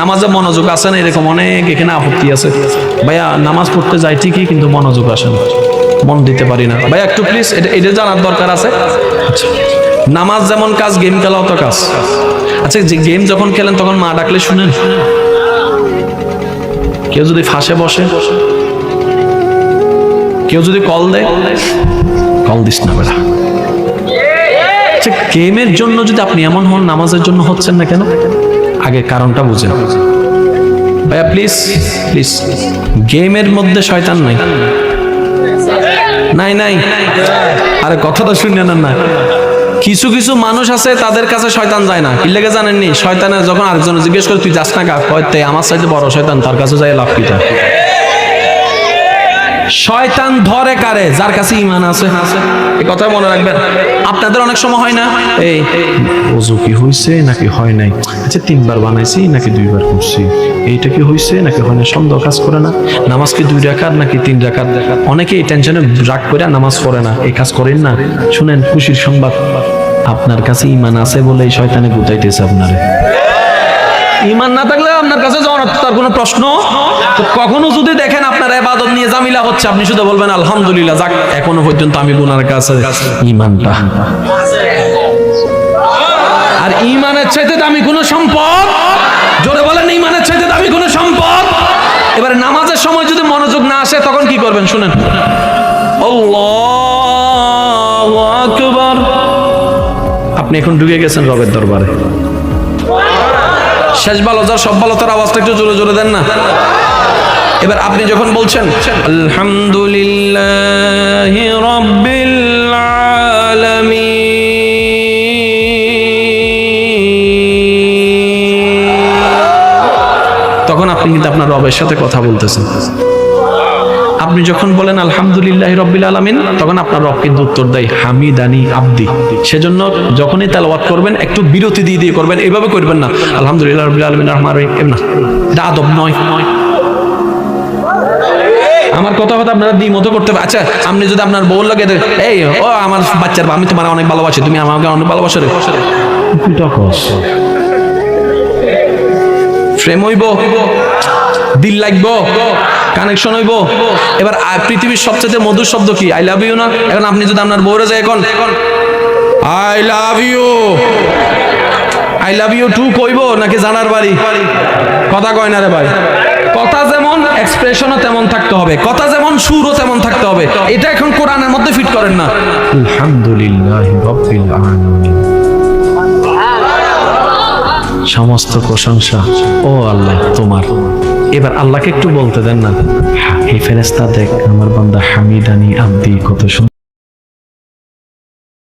নামাজে মনোযোগ আসে না এরকম অনেক এখানে আপত্তি আছে। ভাইয়া, নামাজ পড়তে যাই ঠিকই, কিন্তু মনোযোগ আসে না। মন দিতে পারি না। ভাইয়া, একটু প্লিজ এটা এটা জানার দরকার আছে? আচ্ছা। নামাজ যেমন কাজ গেম খেলাও তো কাজ। আচ্ছা যে গেম যখন খেলেন, তখন মা ডাকলে শুনেন? কেউ যদি ফাঁসে বসে? কেউ যদি কল দেয়? কল দিস না বেড়া আচ্ছা গেমের জন্য যদি আপনি এমন হন, নামাজের জন্য হচ্ছেন না কেন? আগে কারণটা বুঝেন। ভাইয়া প্লিজ প্লিজ গেমের মধ্যে শয়তান নাই। নাই নাই। আরে, কথাটা শুনে নেন না। কিছু কিছু মানুষ আছে, তাদের কাছে শয়তান যায় না। কি লেগে জানেননি? শয়তানের যখন আরেকজন জিজ্ঞেস করে, তুই যাস না কা কয় আমার সাইডে বড় শয়তান, তার কাছে যায় লাভ কিটা শয়তান ধরে কারে? যার কাছে ইমান আছে। এই কথা মনে রাখবেন। আপনাদের অনেক সময় হয় না? এই। ওজু কি হইছে নাকি হয় নাই? আচ্ছা তিনবার বানাইছি নাকি দুইবার করছি? এইটা কি হইছে নাকি হয় না সন্দেহ কাজ করে না? নামাজ কি দুই রাখার নাকি তিন রাখার অনেকে এই টেনশনে রাগ করে নামাজ পড়ে না। এই কাজ করেন না। শুনেন, খুশির সংবাদ। আপনার কাছে ইমান আছে বলে এই শয়তানে গুতাইতেছে আপনারে। ইমান না থাকলে আপনার কাছে তার কোনো প্রশ্ন? কখনো যদি দেখেন আপনার এবাদত নিয়ে জামিলা হচ্ছে, আপনি শুধু বলবেন, আলহামদুলিল্লাহ, যাক, এখনও পর্যন্ত আমি গুনার কাছে ইমানটা। আর ইমানের চাইতে দামি কোনো সম্পদ? জোরে বলেন, ইমানের চাইতে দামি কোনো সম্পদ? এবারে নামাজের সময় যদি মনোযোগ না আসে, তখন কি করবেন? শুনেন। আল্লাহু আকবার। আপনি এখন ঢুকে গেছেন রবের দরবারে। শেষ ভালো যার সব ভালো তার আওয়াজটা একটু জোরে জোরে দেন না। এবার আপনি যখন বলছেন, আলহামদুলিল্লাহ তখন আপনি কিন্তু আপনার রবের সাথে কথা বলতেছেন। আপনি যখন বলেন আলহামদুলিল্লাহ রব্বিল আলামিন তখন আপনার রব কিন্তু উত্তর দেয় হামিদানি আব্দি। সেজন্য যখনই তেলাওয়াত করবেন একটু বিরতি দিয়ে দিয়ে করবেন এভাবে করবেন না। আলহামদুলিল্লাহ রব্বিল আলামিন রহমান রহিম। না এটা আদব নয়। আমার কথা কথা আপনারা দ্বি মতো করতে আচ্ছা আপনি যদি আপনার বউ লাগে এই ও আমার বাচ্চার আমি তোমার অনেক ভালোবাসি তুমি আমাকে অনেক ভালোবাসো রে। ফ্রেম হইব। দিল লাগবো কানেকশন হইব। এবার পৃথিবীর সবচেয়ে মধুর শব্দ কি? আই লাভ ইউ না? এখন আপনি যদি আপনার বউরে যায় এখন I love you I love you too কইব নাকি জানার বাড়ি? কথা কয় না রে ভাই। কথা যেমন এক্সপ্রেশনও তেমন থাকতে হবে। কথা যেমন সুরও তেমন থাকতে হবে। এটা এখন কোরআনের মধ্যে ফিট করেন না। আলহামদুলিল্লাহ রব্বিল আলামিন। সমস্ত প্রশংসা ও আল্লাহ তোমার। এবার আল্লাহকে একটু বলতে দেন না। এই ফেরেস্তা দেখ, আমার বান্দা হামিদানি আব্দি কত সুন্দর।